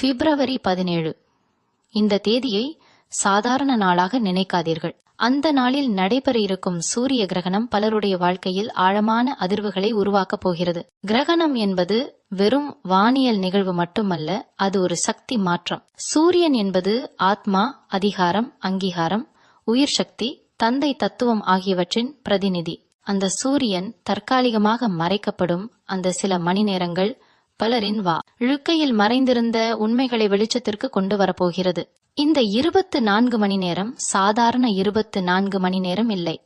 பிப்ரவரி பதினேழு. இந்த தேதியை சாதாரண நாளாக நினைக்காதீர்கள். அந்த நாளில் நடைபெற இருக்கும் சூரிய கிரகணம் பலருடைய வாழ்க்கையில் ஆழமான அதிர்வுகளை உருவாக்கப் போகிறது. கிரகணம் என்பது வெறும் வானியல் நிகழ்வு மட்டுமல்ல அது ஒரு சக்தி மாற்றம். சூரியன் என்பது ஆத்மா அதிகாரம் அங்கீகாரம் உயிர் சக்தி தந்தை தத்துவம் ஆகியவற்றின் பிரதிநிதி. அந்த சூரியன் தற்காலிகமாக மறைக்கப்படும் அந்த சில மணி நேரங்கள் பலரின் வா. இழுக்கையில் மறைந்திருந்த உண்மைகளை வெளிச்சத்திற்கு கொண்டு வரப்போகிறது. இந்த இருபத்து நான்கு மணி நேரம் சாதாரண இருபத்து நான்கு மணி நேரம் இல்லை.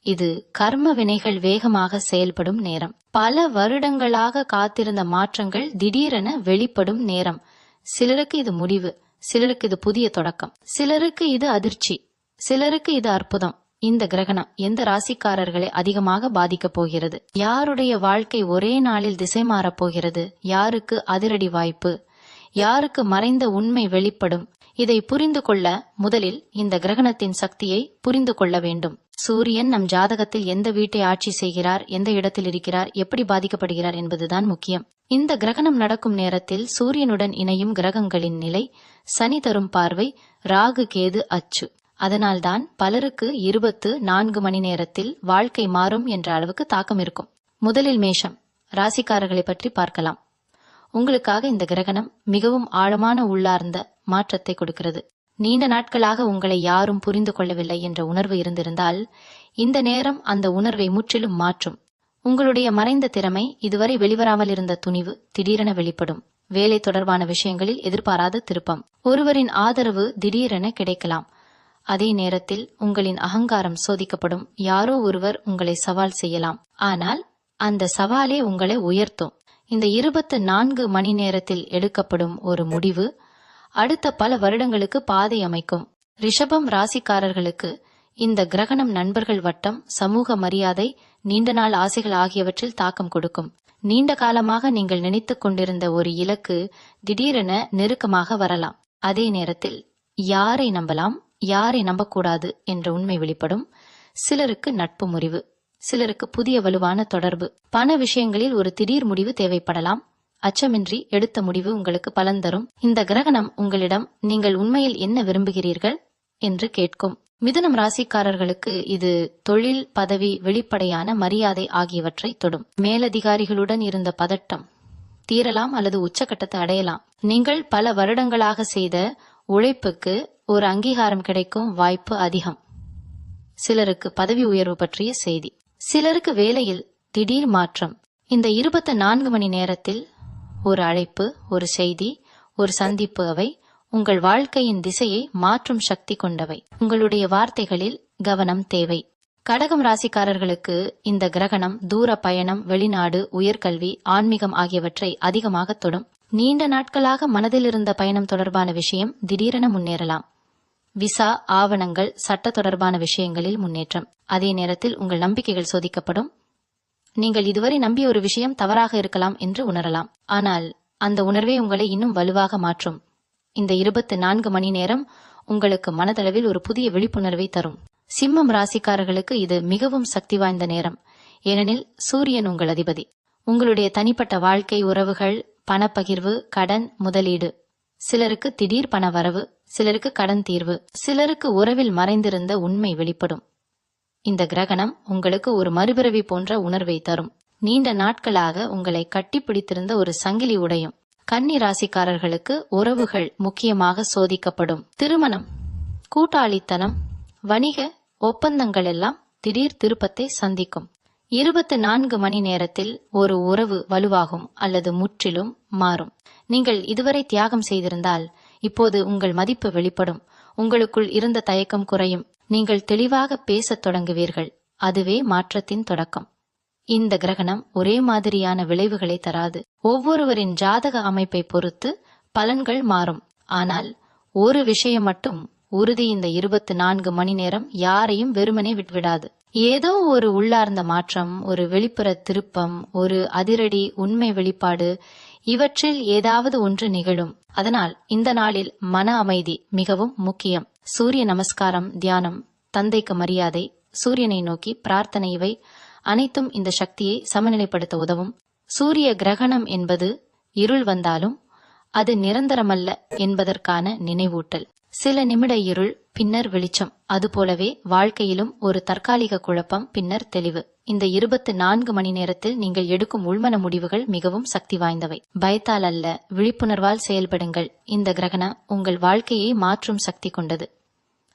இது கர்ம வினைகள் வேகமாக செயல்படும் நேரம். பல வருடங்களாக காத்திருந்த மாற்றங்கள் திடீரென வெளிப்படும் நேரம். சிலருக்கு இது முடிவு சிலருக்கு இது புதிய தொடக்கம். சிலருக்கு இது அதிர்ச்சி சிலருக்கு இது அற்புதம். இந்த கிரகணம் எந்த ராசிக்காரர்களை அதிகமாக பாதிக்கப் போகிறது? யாருடைய வாழ்க்கை ஒரே நாளில் திசை மாறப் போகிறது? யாருக்கு அதிரடி வாய்ப்பு? யாருக்கு மறைந்த உண்மை வெளிப்படும்? இதை புரிந்து கொள்ள முதலில் இந்த கிரகணத்தின் சக்தியை புரிந்து கொள்ள வேண்டும். சூரியன் நம் ஜாதகத்தில் எந்த வீட்டை ஆட்சி செய்கிறார் எந்த இடத்தில் இருக்கிறார் எப்படி பாதிக்கப்படுகிறார் என்பதுதான் முக்கியம். இந்த கிரகணம் நடக்கும் நேரத்தில் சூரியனுடன் இணையும் கிரகங்களின் நிலை சனி தரும் பார்வை ராகு கேது அச்சு. அதனால்தான் பலருக்கு இருபத்து நான்கு மணி நேரத்தில் வாழ்க்கை மாறும் என்ற அளவுக்கு தாக்கம் இருக்கும். முதலில் மேஷம். ராசிக்காரர்களை பற்றி பார்க்கலாம். உங்களுக்காக இந்த கிரகணம் மிகவும் ஆழமான உள்ளார்ந்த மாற்றத்தை கொடுக்கிறது. நீண்ட நாட்களாக உங்களை யாரும் புரிந்து கொள்ளவில்லை என்ற உணர்வு இருந்திருந்தால் இந்த நேரம் அந்த உணர்வை முற்றிலும் மாற்றும். உங்களுடைய மறைந்த திறமை இதுவரை வெளிவராமல் இருந்த துணிவு திடீரென வெளிப்படும். வேலை தொடர்பான விஷயங்களில் எதிர்பாராத திருப்பம். ஒருவரின் ஆதரவு திடீரென கிடைக்கலாம். அதே நேரத்தில் உங்களின் அகங்காரம் சோதிக்கப்படும். யாரோ ஒருவர் உங்களை சவால் செய்யலாம். ஆனால் அந்த சவாலே உங்களை உயர்த்தும். இந்த இருபத்து நான்கு மணி நேரத்தில் எடுக்கப்படும் ஒரு முடிவு அடுத்த பல வருடங்களுக்கு பாதை அமைக்கும். ரிஷபம் ராசிக்காரர்களுக்கு இந்த கிரகணம் நண்பர்கள் வட்டம் சமூக மரியாதை நீண்ட நாள் ஆசைகள் ஆகியவற்றில் தாக்கம் கொடுக்கும். நீண்ட காலமாக நீங்கள் நினைத்துக் கொண்டிருந்த ஒரு இலக்கு திடீரென நெருக்கமாக வரலாம். அதே நேரத்தில் யாரை நம்பலாம்? யாரை நம்பக்கூடாது என்ற உண்மை வெளிப்படும். சிலருக்கு நட்பு முறிவு சிலருக்கு புதிய வலுவான தொடர்பு. பண விஷயங்களில் ஒரு திடீர் முடிவு தேவைப்படலாம். அச்சமின்றி எடுத்த முடிவு உங்களுக்கு பலன் தரும். இந்த கிரகணம் உங்களிடம் நீங்கள் உண்மையில் என்ன விரும்புகிறீர்கள் என்று கேட்கும். மிதுனம் ராசிக்காரர்களுக்கு இது தொழில் பதவி வெளிப்படையான மரியாதை ஆகியவற்றை தொடும். மேலதிகாரிகளுடன் இருந்த பதட்டம் தீரலாம் அல்லது உச்சக்கட்டத்தை அடையலாம். நீங்கள் பல வருடங்களாக செய்த உழைப்புக்கு ஒரு அங்கீகாரம் கிடைக்கும் வாய்ப்பு அதிகம். சிலருக்கு பதவி உயர்வு பற்றிய செய்தி. சிலருக்கு வேலையில் திடீர் மாற்றம். இந்த இருபத்தி நான்கு மணி நேரத்தில் ஒரு அழைப்பு ஒரு செய்தி ஒரு சந்திப்பு அவை உங்கள் வாழ்க்கையின் திசையை மாற்றும் சக்தி கொண்டவை. உங்களுடைய வார்த்தைகளில் கவனம் தேவை. கடகம் ராசிக்காரர்களுக்கு இந்த கிரகணம் தூர பயணம் வெளிநாடு உயர்கல்வி ஆன்மீகம் ஆகியவற்றை அதிகமாக தொடும். நீண்ட நாட்களாக மனதில் இருந்த பயணம் தொடர்பான விஷயம் திடீரென முன்னேறலாம். விசா ஆவணங்கள் சட்ட தொடர்பான விஷயங்களில் முன்னேற்றம். அதே நேரத்தில் உங்கள் நம்பிக்கைகள் சோதிக்கப்படும். நீங்கள் இதுவரை நம்பிய ஒரு விஷயம் தவறாக இருக்கலாம் என்று உணரலாம். ஆனால் அந்த உணர்வே உங்களை இன்னும் வலுவாக மாற்றும். இந்த இருபத்தி நான்கு மணி நேரம் உங்களுக்கு மனதளவில் ஒரு புதிய விழிப்புணர்வை தரும். சிம்மம் ராசிக்காரர்களுக்கு இது மிகவும் சக்தி வாய்ந்த நேரம். ஏனெனில் சூரியன் உங்கள் அதிபதி. உங்களுடைய தனிப்பட்ட வாழ்க்கை உறவுகள் பணப்பகிர்வு கடன் முதலீடு. சிலருக்கு திடீர் பண வரவு சிலருக்கு கடன் தீர்வு சிலருக்கு உறவில் மறைந்திருந்த உண்மை வெளிப்படும். இந்த கிரகணம் உங்களுக்கு ஒரு மறுபிறவி போன்ற உணர்வை தரும். நீண்ட நாட்களாக உங்களை கட்டிப்பிடித்திருந்த ஒரு சங்கிலி உடையும். கன்னி ராசிக்காரர்களுக்கு உறவுகள் முக்கியமாக சோதிக்கப்படும். திருமணம் கூட்டாளித்தனம் வணிக ஒப்பந்தங்கள் எல்லாம் திடீர் திருப்பத்தை சந்திக்கும். இருபத்தி நான்கு மணி நேரத்தில் ஒரு உறவு வலுவாகும் அல்லது முற்றிலும் மாறும். நீங்கள் இதுவரை தியாகம் செய்திருந்தால் இப்போது உங்கள் மதிப்பு வெளிப்படும். உங்களுக்குள் இருந்த தயக்கம் குறையும். நீங்கள் தெளிவாக பேசத் தொடங்குவீர்கள். அதுவே மாற்றத்தின் தொடக்கம். இந்த கிரகணம் ஒரே மாதிரியான விளைவுகளை தராது. ஒவ்வொருவரின் ஜாதக அமைப்பை பொறுத்து பலன்கள் மாறும். ஆனால் ஒரு விஷயம் மட்டும் உறுதி இந்த இருபத்தி நான்கு மணி நேரம் யாரையும் வெறுமனே விட்டுவிடாது. ஏதோ ஒரு உள்ளார்ந்த மாற்றம் ஒரு வெளிப்புற திருப்பம் ஒரு அதிரடி உண்மை வெளிப்பாடு இவற்றில் ஏதாவது ஒன்று நிகழும். அதனால் இந்த நாளில் மன அமைதி மிகவும் முக்கியம். சூரிய நமஸ்காரம் தியானம் தந்தைக்கு மரியாதை சூரியனை நோக்கி பிரார்த்தனை இவை அனைத்தும் இந்த சக்தியை சமநிலைப்படுத்த உதவும். சூரிய கிரகணம் என்பது இருள் வந்தாலும் அது நிரந்தரமல்ல என்பதற்கான நினைவூட்டல். சில நிமிட இருள் பின்னர் வெளிச்சம். அதுபோலவே வாழ்க்கையிலும் ஒரு தற்காலிக குழப்பம் பின்னர் தெளிவு. இந்த இருபத்து நான்கு மணி நேரத்தில் நீங்கள் எடுக்கும் உள்மன முடிவுகள் மிகவும் சக்தி வாய்ந்தவை. பயத்தால் அல்ல விழிப்புணர்வால் செயல்படுங்கள். இந்த கிரகணம் உங்கள் வாழ்க்கையை மாற்றும் சக்தி கொண்டது.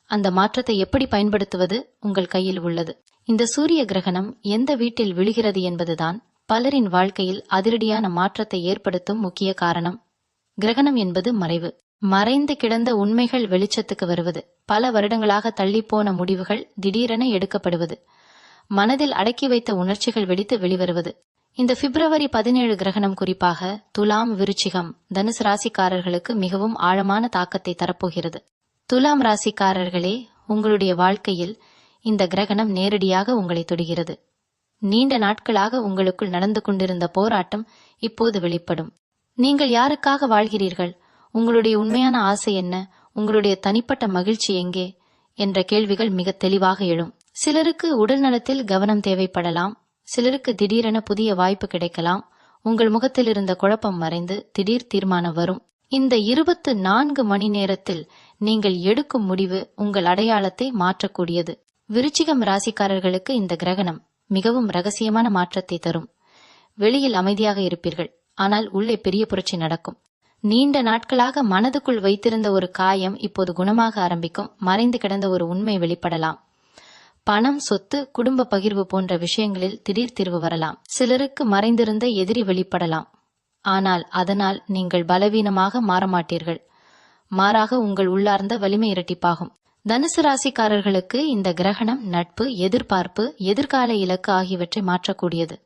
அந்த மாற்றத்தை எப்படி பயன்படுத்துவது உங்கள் கையில் உள்ளது. இந்த சூரிய கிரகணம் எந்த வீட்டில் விழுகிறது என்பதுதான் பலரின் வாழ்க்கையில் அதிரடியான மாற்றத்தை ஏற்படுத்தும் முக்கிய காரணம். கிரகணம் என்பது மறைவு. மறைந்து கிடந்த உண்மைகள் வெளிச்சத்துக்கு வருவது. பல வருடங்களாக தள்ளிப்போன முடிவுகள் திடீரென எடுக்கப்படுவது. மனதில் அடக்கி வைத்த உணர்ச்சிகள் வெடித்து வெளிவருவது. இந்த பிப்ரவரி பதினேழு கிரகணம் குறிப்பாக துலாம் விருச்சிகம் தனுசு ராசிக்காரர்களுக்கு மிகவும் ஆழமான தாக்கத்தை தரப்போகிறது. துலாம் ராசிக்காரர்களே உங்களுடைய வாழ்க்கையில் இந்த கிரகணம் நேரடியாக உங்களை தொடுகிறது. நீண்ட நாட்களாக உங்களுக்குள் நடந்து கொண்டிருந்த போராட்டம் இப்போது வெளிப்படும். நீங்கள் யாருக்காக வாழ்கிறீர்கள்? உங்களுடைய உண்மையான ஆசை என்ன? உங்களுடைய தனிப்பட்ட மகிழ்ச்சி எங்கே? என்ற கேள்விகள் மிக தெளிவாக எழும். சிலருக்கு உடல் நலத்தில் கவனம் தேவைப்படலாம். சிலருக்கு திடீரென புதிய வாய்ப்பு கிடைக்கலாம். உங்கள் முகத்தில் இருந்த குழப்பம் மறைந்து திடீர் தீர்மானம் வரும். இந்த இருபத்து நான்கு மணி நேரத்தில் நீங்கள் எடுக்கும் முடிவு உங்கள் அடையாளத்தை மாற்றக்கூடியது. விருச்சிகம் ராசிக்காரர்களுக்கு இந்த கிரகணம் மிகவும் ரகசியமான மாற்றத்தை தரும். வெளியில் அமைதியாக இருப்பீர்கள். ஆனால் உள்ளே பெரிய புரட்சி நடக்கும். நீண்ட நாட்களாக மனதுக்குள் வைத்திருந்த ஒரு காயம் இப்போது குணமாக ஆரம்பிக்கும். மறைந்து கிடந்த ஒரு உண்மை வெளிப்படலாம். பணம் சொத்து குடும்ப பகிர்வு போன்ற விஷயங்களில் திடீர் தீர்வு வரலாம். சிலருக்கு மறைந்திருந்த எதிரி வெளிப்படலாம். ஆனால் அதனால் நீங்கள் பலவீனமாக மாறமாட்டீர்கள். மாறாக உங்கள் உள்ளார்ந்த வலிமை இரட்டிப்பாகும். தனுசு ராசிக்காரர்களுக்கு இந்த கிரகணம் நட்பு எதிர்பார்ப்பு எதிர்கால இலக்கு ஆகியவற்றை மாற்றக்கூடியது.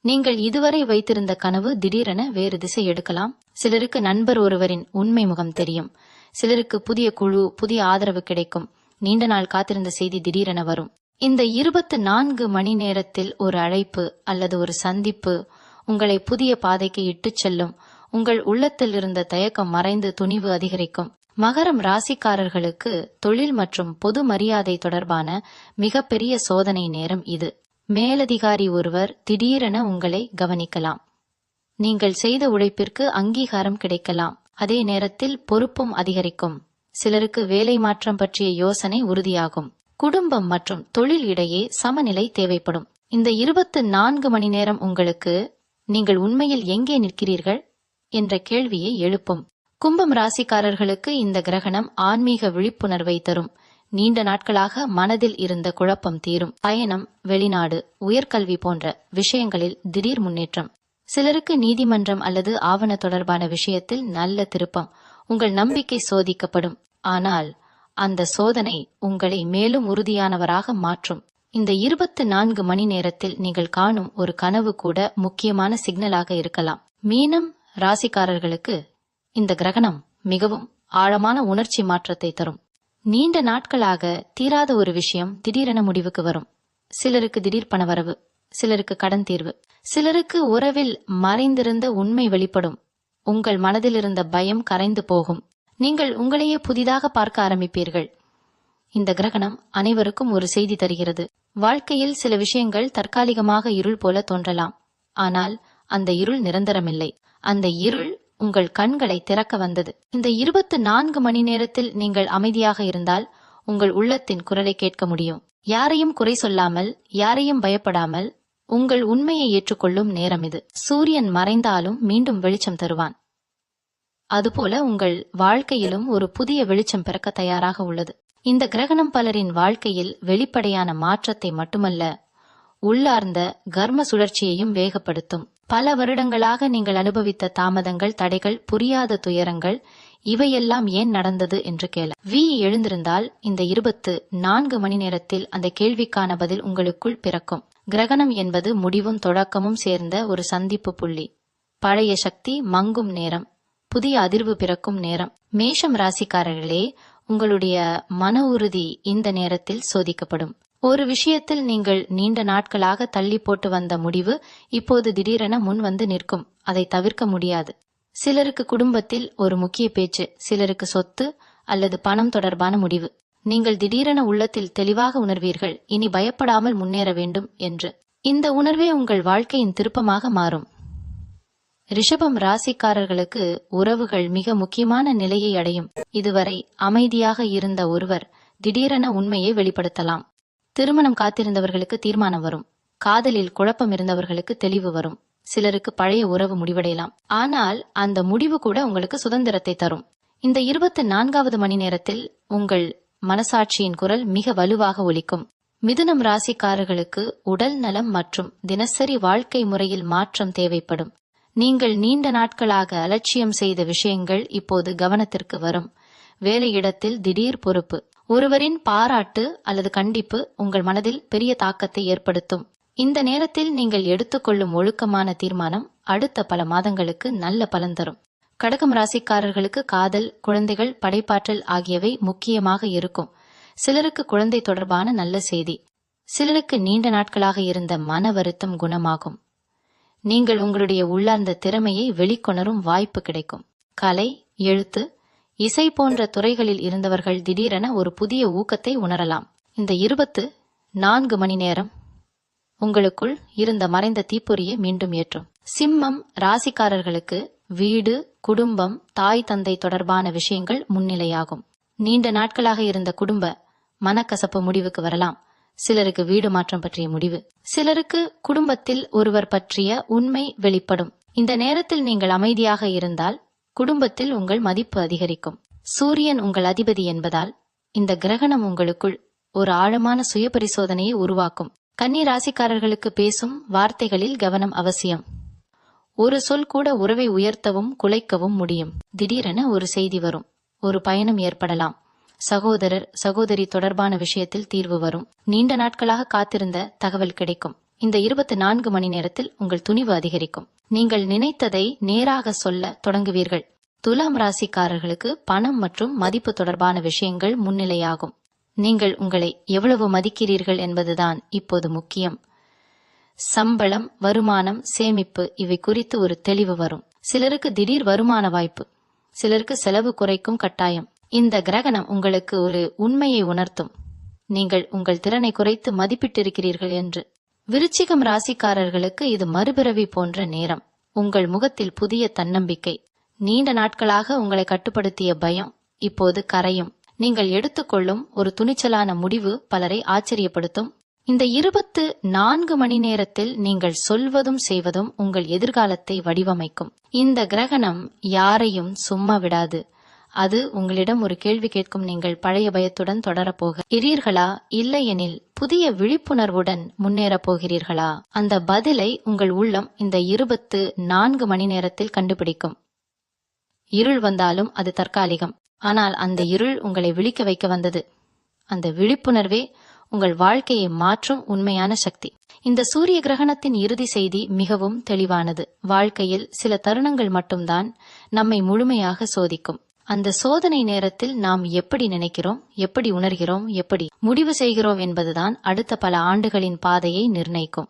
நீங்கள் இதுவரை வைத்திருந்த கனவு திடீரென வேறு திசை எடுக்கலாம். சிலருக்கு நண்பர் ஒருவரின் உண்மை முகம் தெரியும். சிலருக்கு புதிய குழு புதிய ஆதரவு கிடைக்கும். நீண்ட நாள் காத்திருந்த செய்தி திடீரென வரும். இந்த இருபத்து நான்கு மணி நேரத்தில் ஒரு அழைப்பு அல்லது ஒரு சந்திப்பு உங்களை புதிய பாதைக்கு இட்டுச் செல்லும். உங்கள் உள்ளத்தில் இருந்த தயக்கம் மறைந்து துணிவு அதிகரிக்கும். மகரம் ராசிக்காரர்களுக்கு தொழில் மற்றும் பொது மரியாதை தொடர்பான மிகப்பெரிய சோதனை நேரம் இது. மேலதிகாரி ஒருவர் திடீரென உங்களை கவனிக்கலாம். நீங்கள் செய்த உழைப்பிற்கு அங்கீகாரம் கிடைக்கலாம். அதே நேரத்தில் பொறுப்பும் அதிகரிக்கும். சிலருக்கு வேலை மாற்றம் பற்றிய யோசனை உறுதியாகும். குடும்பம் மற்றும் தொழில் இடையே சமநிலை தேவைப்படும். இந்த இருபத்து நான்கு மணி நேரம் உங்களுக்கு நீங்கள் உண்மையில் எங்கே நிற்கிறீர்கள் என்ற கேள்வியை எழுப்பும். கும்பம் ராசிக்காரர்களுக்கு இந்த கிரகணம் ஆன்மீக விழிப்புணர்வை தரும். நீண்ட நாட்களாக மனதில் இருந்த குழப்பம் தீரும். பயணம் வெளிநாடு உயர்கல்வி போன்ற விஷயங்களில் திடீர் முன்னேற்றம். சிலருக்கு நீதிமன்றம் அல்லது ஆவண தொடர்பான விஷயத்தில் நல்ல திருப்பம். உங்கள் நம்பிக்கை சோதிக்கப்படும். ஆனால் அந்த சோதனை உங்களை மேலும் உறுதியானவராக மாற்றும். இந்த இருபத்து நான்கு மணி நேரத்தில் நீங்கள் காணும் ஒரு கனவு கூட முக்கியமான சிக்னலாக இருக்கலாம். மீனம் ராசிக்காரர்களுக்கு இந்த கிரகணம் மிகவும் ஆழமான உணர்ச்சி மாற்றத்தை தரும். நீண்ட நாட்களாக தீராத ஒரு விஷயம் திடீரென முடிவுக்கு வரும். சிலருக்கு திடீர் பணவரவு சிலருக்கு கடன் தீர்வு சிலருக்கு உறவில் மறைந்திருந்த உண்மை வெளிப்படும். உங்கள் மனதில் இருந்த பயம் கரைந்து போகும். நீங்கள் உங்களையே புதிதாக பார்க்க ஆரம்பிப்பீர்கள். இந்த கிரகணம் அனைவருக்கும் ஒரு செய்தி தருகிறது. வாழ்க்கையில் சில விஷயங்கள் தற்காலிகமாக இருள் போல தோன்றலாம். ஆனால் அந்த இருள் நிரந்தரமில்லை. அந்த இருள் உங்கள் கண்களை திறக்க வந்தது. இந்த இருபத்து நான்கு மணி நேரத்தில் நீங்கள் அமைதியாக இருந்தால் உங்கள் உள்ளத்தின் குரலை கேட்க முடியும். யாரையும் குறை சொல்லாமல் யாரையும் பயப்படாமல் உங்கள் உண்மையை ஏற்றுக்கொள்ளும் நேரம் இது. சூரியன் மறைந்தாலும் மீண்டும் வெளிச்சம் தருவான். அதுபோல உங்கள் வாழ்க்கையிலும் ஒரு புதிய வெளிச்சம் பிறக்க தயாராக உள்ளது. இந்த கிரகணம் பலரின் வாழ்க்கையில் வெளிப்படையான மாற்றத்தை மட்டுமல்ல உள்ளார்ந்த கர்ம சுழற்சியையும் வேகப்படுத்தும். பல வருடங்களாக நீங்கள் அனுபவித்த தாமதங்கள் தடைகள் புரியாத துயரங்கள் இவையெல்லாம் ஏன் நடந்தது என்று கேள. வி எழுந்திருந்தால் இந்த இருபத்து நான்கு மணி நேரத்தில் அந்த கேள்விக்கான பதில் உங்களுக்குள் பிறக்கும். கிரகணம் என்பது முடிவும் தொடக்கமும் சேர்ந்த ஒரு சந்திப்பு புள்ளி. பழைய சக்தி மங்கும் நேரம். புதிய அதிர்வு பிறக்கும் நேரம். மேஷம் ராசிக்காரர்களே உங்களுடைய மன உறுதி இந்த நேரத்தில் சோதிக்கப்படும். ஒரு விஷயத்தில் நீங்கள் நீண்ட நாட்களாக தள்ளி போட்டு வந்த முடிவு இப்போது திடீரென முன் வந்து நிற்கும். அதை தவிர்க்க முடியாது. சிலருக்கு குடும்பத்தில் ஒரு முக்கிய பேச்சு சிலருக்கு சொத்து அல்லது பணம் தொடர்பான முடிவு. நீங்கள் திடீரென உள்ளத்தில் தெளிவாக உணர்வீர்கள் இனி பயப்படாமல் முன்னேற வேண்டும் என்று. இந்த உணர்வே உங்கள் வாழ்க்கையின் திருப்பமாக மாறும். ரிஷபம் ராசிக்காரர்களுக்கு உறவுகள் மிக முக்கியமான நிலையை அடையும். இதுவரை அமைதியாக இருந்த ஒருவர் திடீரென உண்மையை வெளிப்படுத்தலாம். திருமணம் காத்திருந்தவர்களுக்கு தீர்மானம் வரும். காதலில் குழப்பம் இருந்தவர்களுக்கு தெளிவு வரும். சிலருக்கு பழைய உறவு முடிவடையலாம். ஆனால் அந்த முடிவு கூட உங்களுக்கு சுதந்திரத்தை தரும். இந்த இருபத்தி நான்காவது மணி நேரத்தில் உங்கள் மனசாட்சியின் குரல் மிக வலுவாக ஒலிக்கும். மிதுனம் ராசிக்காரர்களுக்கு உடல் நலம் மற்றும் தினசரி வாழ்க்கை முறையில் மாற்றம் தேவைப்படும். நீங்கள் நீண்ட நாட்களாக அலட்சியம் செய்த விஷயங்கள் இப்போது கவனத்திற்கு வரும். வேலையிடத்தில் திடீர் பொறுப்பு. ஒருவரின் பாராட்டு அல்லது கண்டிப்பு உங்கள் மனதில் பெரிய தாக்கத்தை ஏற்படுத்தும். இந்த நேரத்தில் நீங்கள் எடுத்துக்கொள்ளும் ஒழுக்கமான தீர்மானம் அடுத்த பல மாதங்களுக்கு நல்ல பலன் தரும். கடகம் ராசிக்காரர்களுக்கு காதல் குழந்தைகள் படைப்பாற்றல் ஆகியவை முக்கியமாக இருக்கும். சிலருக்கு குழந்தை தொடர்பான நல்ல செய்தி. சிலருக்கு நீண்ட நாட்களாக இருந்த மன வருத்தம் குணமாகும். நீங்கள் உங்களுடைய உள்ளார்ந்த திறமையை வெளிக்கொணரும் வாய்ப்பு கிடைக்கும். கலை எழுத்து இசை போன்ற துறைகளில் இருந்தவர்கள் திடீரென ஒரு புதிய ஊக்கத்தை உணரலாம். இந்த இருபத்து நான்கு மணி நேரம் உங்களுக்குள் இருந்த மறைந்த தீப்பொறியை மீண்டும் ஏற்றும். சிம்மம் ராசிக்காரர்களுக்கு வீடு குடும்பம் தாய் தந்தை தொடர்பான விஷயங்கள் முன்னிலையாகும். நீண்ட நாட்களாக இருந்த குடும்ப மனக்கசப்பு முடிவுக்கு வரலாம். சிலருக்கு வீடு மாற்றம் பற்றிய முடிவு. சிலருக்கு குடும்பத்தில் ஒருவர் பற்றிய உண்மை வெளிப்படும். இந்த நேரத்தில் நீங்கள் அமைதியாக இருந்தால் குடும்பத்தில் உங்கள் மதிப்பு அதிகரிக்கும். சூரியன் உங்கள் அதிபதி என்பதால் இந்த கிரகணம் உங்களுக்குள் ஒரு ஆழமான சுய பரிசோதனையை உருவாக்கும். கன்னி ராசிக்காரர்களுக்கு பேசும் வார்த்தைகளில் கவனம் அவசியம். ஒரு சொல் கூட உறவை உயர்த்தவும் குலைக்கவும் முடியும். திடீரென ஒரு செய்தி வரும். ஒரு பயணம் ஏற்படலாம். சகோதரர் சகோதரி தொடர்பான விஷயத்தில் தீர்வு வரும். நீண்ட நாட்களாக காத்திருந்த தகவல் கிடைக்கும். இந்த இருபத்தி நான்கு மணி நேரத்தில் உங்கள் துணிவு அதிகரிக்கும். நீங்கள் நினைத்ததை நேராக சொல்ல தொடங்குவீர்கள். துலாம் ராசிக்காரர்களுக்கு பணம் மற்றும் மதிப்பு தொடர்பான விஷயங்கள் முன்னிலையாகும். நீங்கள் உங்களை எவ்வளவு மதிக்கிறீர்கள் என்பதுதான் இப்போது முக்கியம். சம்பளம் வருமானம் சேமிப்பு இவை குறித்து ஒரு தெளிவு வரும். சிலருக்கு திடீர் வருமான வாய்ப்பு சிலருக்கு செலவு குறைக்கும் கட்டாயம். இந்த கிரகணம் உங்களுக்கு ஒரு உண்மையை உணர்த்தும். நீங்கள் உங்கள் திறனை குறைத்து மதிப்பிட்டிருக்கிறீர்கள் என்று. விருச்சிகம் ராசிக்காரர்களுக்கு இது மறுபிறவி போன்ற நேரம். உங்கள் முகத்தில் புதிய தன்னம்பிக்கை. நீண்ட நாட்களாக உங்களை கட்டுப்படுத்திய பயம் இப்போது கரையும். நீங்கள் எடுத்துக்கொள்ளும் ஒரு துணிச்சலான முடிவு பலரை ஆச்சரியப்படுத்தும். இந்த இருபத்து நான்கு மணி நேரத்தில் நீங்கள் சொல்வதும் செய்வதும் உங்கள் எதிர்காலத்தை வடிவமைக்கும். இந்த கிரகணம் யாரையும் சும்மா விடாது. அது உங்களிடம் ஒரு கேள்வி கேட்கும் நீங்கள் பழைய பயத்துடன் தொடரப்போக. இரீர்களா இல்லையெனில் புதிய விழிப்புணர்வுடன் முன்னேறப் போகிறீர்களா? அந்த பதிலை உங்கள் உள்ளம் இந்த இருபத்து நான்கு மணி நேரத்தில் கண்டுபிடிக்கும். இருள் வந்தாலும் அது தற்காலிகம். ஆனால் அந்த இருள் உங்களை விழிக்க வைக்க வந்தது. அந்த விழிப்புணர்வே உங்கள் வாழ்க்கையை மாற்றும் உண்மையான சக்தி. இந்த சூரிய கிரகணத்தின் இறுதி செய்தி மிகவும் தெளிவானது. வாழ்க்கையில் சில தருணங்கள் மட்டும்தான் நம்மை முழுமையாக சோதிக்கும். அந்த சோதனை நேரத்தில் நாம் எப்படி நினைக்கிறோம் எப்படி உணர்கிறோம் எப்படி முடிவு செய்கிறோம் என்பதுதான் அடுத்த பல ஆண்டுகளின் பாதையை நிர்ணயிக்கும்.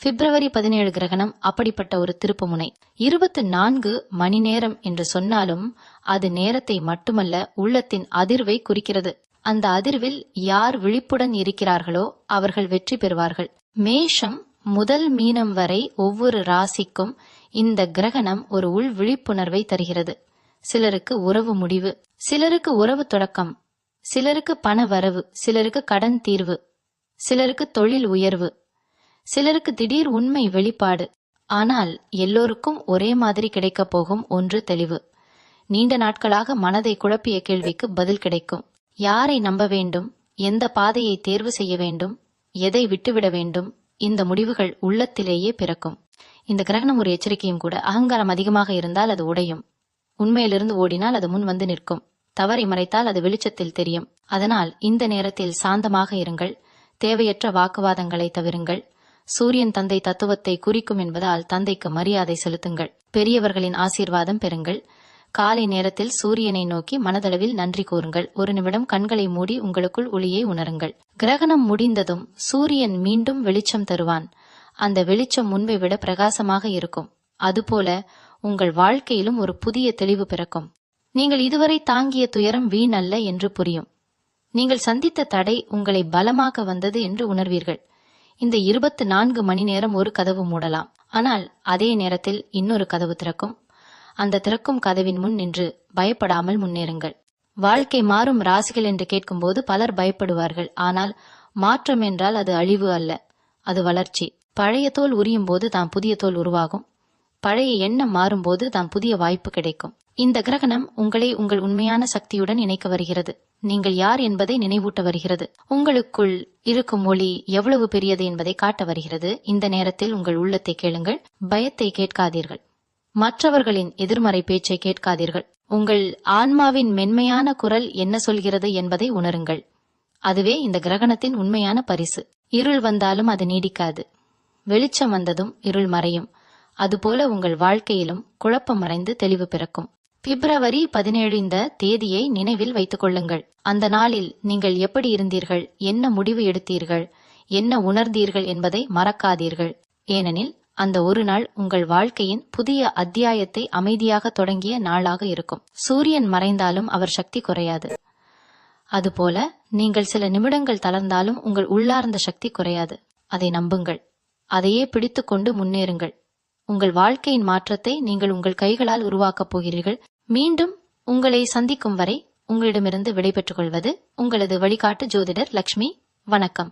பிப்ரவரி பதினேழு கிரகணம் அப்படிப்பட்ட ஒரு திருப்புமுனை. இருபத்தி நான்கு மணி நேரம் என்று சொன்னாலும் அது நேரத்தை மட்டுமல்ல உள்ளத்தின் அதிர்வை குறிக்கிறது. அந்த அதிர்வில் யார் விழிப்புடன் இருக்கிறார்களோ அவர்கள் வெற்றி பெறுவார்கள். மேஷம் முதல் மீனம் வரை ஒவ்வொரு ராசிக்கும் இந்த கிரகணம் ஒரு உள் விழிப்புணர்வை தருகிறது. சிலருக்கு உறவு முடிவு சிலருக்கு உறவு தொடக்கம் சிலருக்கு பண வரவு சிலருக்கு கடன் தீர்வு சிலருக்கு தொழில் உயர்வு சிலருக்கு திடீர் உண்மை வெளிப்பாடு. ஆனால் எல்லோருக்கும் ஒரே மாதிரி கிடைக்கப் போகும் ஒன்று தெளிவு. நீண்ட நாட்களாக மனதை குழப்பிய கேள்விக்கு பதில் கிடைக்கும். யாரை நம்ப வேண்டும்? எந்த பாதையை தேர்வு செய்ய வேண்டும்? எதை விட்டுவிட வேண்டும்? இந்த முடிவுகள் உள்ளத்திலேயே பிறக்கும். இந்த கிரகணம் ஒரு எச்சரிக்கையும் கூட. அகங்காரம் அதிகமாக இருந்தால் அது உடையும். உண்மையிலிருந்து ஓடினால் அது முன் வந்து நிற்கும். தவறை மறைத்தால் அது வெளிச்சத்தில் தெரியும். அதனால் இந்த நேரத்தில் சாந்தமாக இருங்கள். தேவையற்ற வாக்குவாதங்களை தவிருங்கள். சூரியன் தந்தை தத்துவத்தை குறிக்கும் என்பதால் தந்தைக்கு மரியாதை செலுத்துங்கள். பெரியவர்களின் ஆசீர்வாதம் பெறுங்கள். காலை நேரத்தில் சூரியனை நோக்கி மனதளவில் நன்றி கூறுங்கள். ஒரு நிமிடம் கண்களை மூடி உங்களுக்குள் ஒளியை உணருங்கள். கிரகணம் முடிந்ததும் சூரியன் மீண்டும் வெளிச்சம் தருவான். அந்த வெளிச்சம் முன்பை விட பிரகாசமாக இருக்கும். அதுபோல உங்கள் வாழ்க்கையிலும் ஒரு புதிய தெளிவு பிறக்கும். நீங்கள் இதுவரை தாங்கிய துயரம் வீணல்ல என்று புரியும். நீங்கள் சந்தித்த தடை உங்களை பலமாக்க வந்தது என்று உணர்வீர்கள். இந்த இருபத்து நான்கு மணி நேரம் ஒரு கதவு மூடலாம். ஆனால் அதே நேரத்தில் இன்னொரு கதவு திறக்கும். அந்த திறக்கும் கதவின் முன் நின்று பயப்படாமல் முன்னேறுங்கள். வாழ்க்கை மாறும் ராசிகள் என்று கேட்கும்போது பலர் பயப்படுவார்கள். ஆனால் மாற்றம் என்றால் அது அழிவு அல்ல. அது வளர்ச்சி. பழைய தோல் உரியும் போது தான் புதிய தோல் உருவாகும். பழைய எண்ணம் மாறும்போது தான் புதிய வாய்ப்பு கிடைக்கும். இந்த கிரகணம் உங்களை உங்கள் உண்மையான சக்தியுடன் இணைக்க வருகிறது. நீங்கள் யார் என்பதை நினைவூட்ட வருகிறது. உங்களுக்குள் இருக்கும் ஒளி எவ்வளவு பெரியது என்பதை காட்ட வருகிறது. இந்த நேரத்தில் உங்கள் உள்ளத்தை கேளுங்கள். பயத்தை கேட்காதீர்கள். மற்றவர்களின் எதிர்மறை பேச்சை கேட்காதீர்கள். உங்கள் ஆன்மாவின் மென்மையான குரல் என்ன சொல்கிறது என்பதை உணருங்கள். அதுவே இந்த கிரகணத்தின் உண்மையான பரிசு. இருள் வந்தாலும் அது நீடிக்காது. வெளிச்சம் வந்ததும் இருள் மறையும். அதுபோல உங்கள் வாழ்க்கையிலும் குழப்பம் மறைந்து தெளிவு பிறக்கும். பிப்ரவரி பதினேழு இந்த தேதியை நினைவில் வைத்துக் கொள்ளுங்கள். அந்த நாளில் நீங்கள் எப்படி இருந்தீர்கள் என்ன முடிவு எடுத்தீர்கள் என்ன உணர்ந்தீர்கள் என்பதை மறக்காதீர்கள். ஏனெனில் அந்த ஒரு நாள் உங்கள் வாழ்க்கையின் புதிய அத்தியாயத்தை அமைதியாக தொடங்கிய நாளாக இருக்கும். சூரியன் மறைந்தாலும் அவர் சக்தி குறையாது. அதுபோல நீங்கள் சில நிமிடங்கள் தளர்ந்தாலும் உங்கள் உள்ளார்ந்த சக்தி குறையாது. அதை நம்புங்கள். அதையே பிடித்துக்கொண்டு முன்னேறுங்கள். உங்கள் வாழ்க்கையின் மாற்றத்தை நீங்கள் உங்கள் கைகளால் உருவாக்கப் போகிறீர்கள். மீண்டும் உங்களை சந்திக்கும் வரை உங்களிடமிருந்து விடைபெற்றுக் கொள்வது உங்களது வழிகாட்டு ஜோதிடர் லக்ஷ்மி. வணக்கம்.